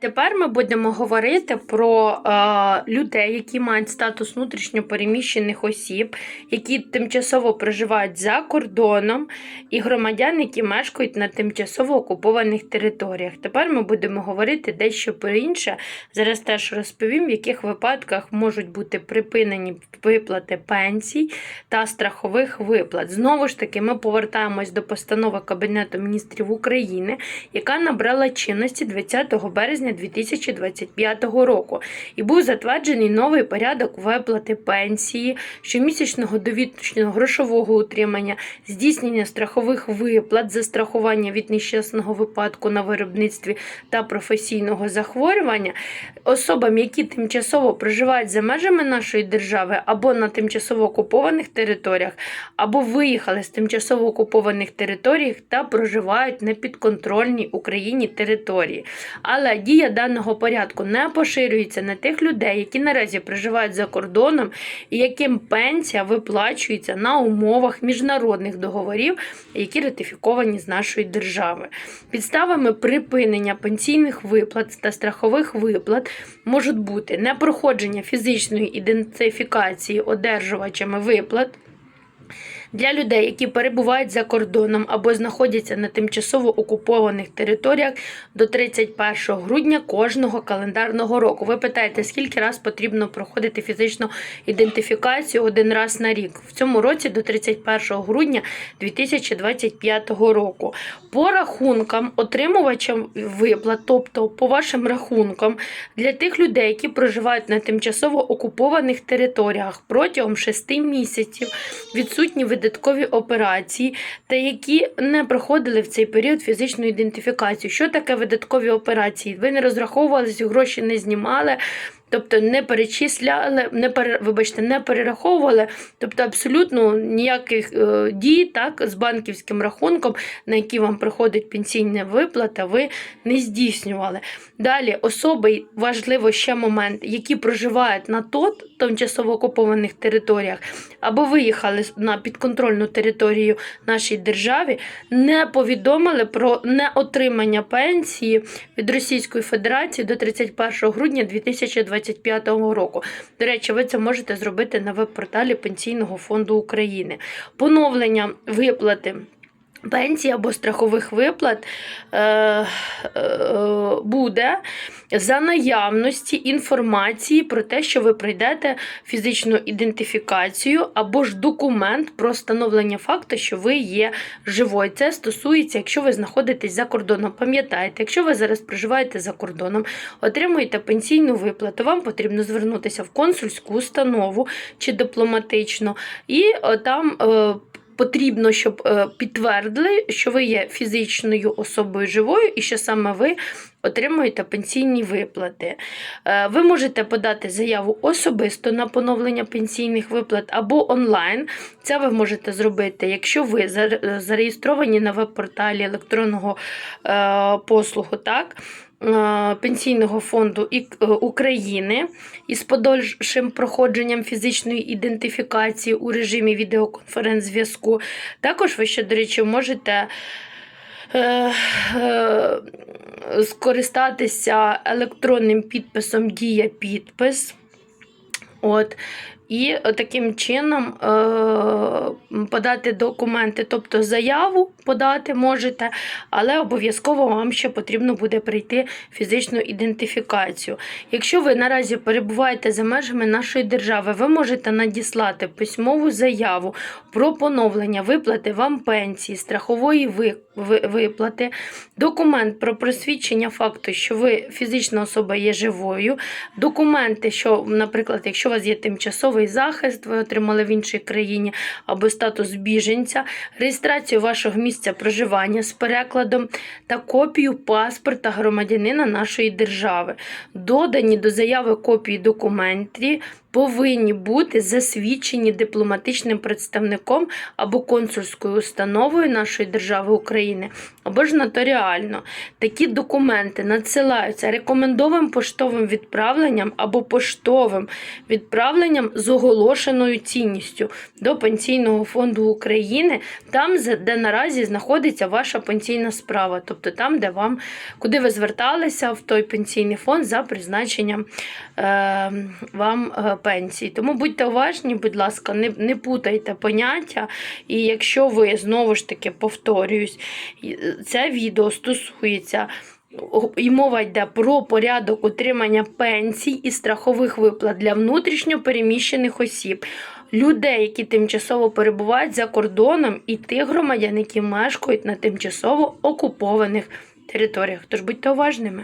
Тепер ми будемо говорити про е, людей, які мають статус внутрішньопереміщених осіб, які тимчасово проживають за кордоном, і громадян, які мешкають на тимчасово окупованих територіях. Тепер ми будемо говорити дещо про інше. Зараз теж розповім, в яких випадках можуть бути припинені виплати пенсій та страхових виплат. Знову ж таки, ми повертаємось до постанови Кабінету міністрів України, яка набрала чинності 20 березня 2025 року, і був затверджений новий порядок виплати пенсії, щомісячного довідчного грошового утримання, здійснення страхових виплат за страхування від нещасного випадку на виробництві та професійного захворювання особам, які тимчасово проживають за межами нашої держави або на тимчасово окупованих територіях, або виїхали з тимчасово окупованих територій та проживають на підконтрольній Україні території. Але дія даного порядку не поширюється на тих людей, які наразі проживають за кордоном і яким пенсія виплачується на умовах міжнародних договорів, які ратифіковані з нашої держави. Підставами припинення пенсійних виплат та страхових виплат можуть бути непроходження фізичної ідентифікації одержувачами виплат. Для людей, які перебувають за кордоном або знаходяться на тимчасово окупованих територіях до 31 грудня кожного календарного року. Ви питаєте, скільки раз потрібно проходити фізичну ідентифікацію один раз на рік? В цьому році до 31 грудня 2025 року. По рахункам отримувачам виплат, тобто по вашим рахункам, для тих людей, які проживають на тимчасово окупованих територіях протягом 6 місяців, відсутні видаткові операції, та які не проходили в цей період фізичну ідентифікацію. Що таке видаткові операції? Ви не розраховувалися, гроші не знімали. Тобто не перечисляли, не пере, вибачте, не перераховували, тобто абсолютно ніяких е, дій так, з банківським рахунком, на які вам приходить пенсійна виплата, ви не здійснювали. Далі особи, важливо ще момент, які проживають на тот тимчасово окупованих територіях або виїхали на підконтрольну територію нашій державі, не повідомили про неотримання пенсії від Російської Федерації до 31 грудня 2025 року. До речі, ви це можете зробити на веб-порталі Пенсійного фонду України. Поновлення виплати. Пенсії або страхових виплат е, е, буде за наявності інформації про те, що ви пройдете фізичну ідентифікацію або ж документ про встановлення факту, що ви є живою. Це стосується, якщо ви знаходитесь за кордоном. Пам'ятайте, якщо ви зараз проживаєте за кордоном, отримуєте пенсійну виплату, вам потрібно звернутися в консульську установу чи дипломатичну, і е, там. е, Потрібно, щоб е, підтвердили, що ви є фізичною особою живою і що саме ви отримуєте пенсійні виплати. Е, Ви можете подати заяву особисто на поновлення пенсійних виплат або онлайн. Це ви можете зробити, якщо ви зар- зареєстровані на веб-порталі електронного е, послугу. так? Е, Пенсійного фонду е, України із подальшим проходженням фізичної ідентифікації у режимі відеоконференц-зв'язку. Також ви ще, до речі, можете е, скористатися електронним підписом Дія підпис. От. І таким чином е, подати документи, тобто заяву подати можете, але обов'язково вам ще потрібно буде прийти фізичну ідентифікацію. Якщо ви наразі перебуваєте за межами нашої держави, ви можете надіслати письмову заяву про поновлення виплати вам пенсії, страхової ви- ви- виплати, документ про просвідчення факту, що ви фізична особа є живою, документи, що, наприклад, якщо у вас є тимчасовий захист, ви отримали в іншій країні або статус біженця, реєстрацію вашого місця проживання з перекладом та копію паспорта громадянина нашої держави, додані до заяви копії документів повинні бути засвідчені дипломатичним представником або консульською установою нашої держави України, або ж нотаріально. Такі документи надсилаються рекомендовим поштовим відправленням або поштовим відправленням з оголошеною цінністю до Пенсійного фонду України, там, де наразі знаходиться ваша пенсійна справа, тобто там, де вам, куди ви зверталися в той пенсійний фонд за призначенням е, вам пенсії. Тому будьте уважні, будь ласка, не, не путайте поняття. І якщо ви знову ж таки повторююсь, е, це відео стосується. І мова йде про порядок отримання пенсій і страхових виплат для внутрішньо переміщених осіб, людей, які тимчасово перебувають за кордоном, і тих громадян, які мешкають на тимчасово окупованих територіях. Тож будьте уважними.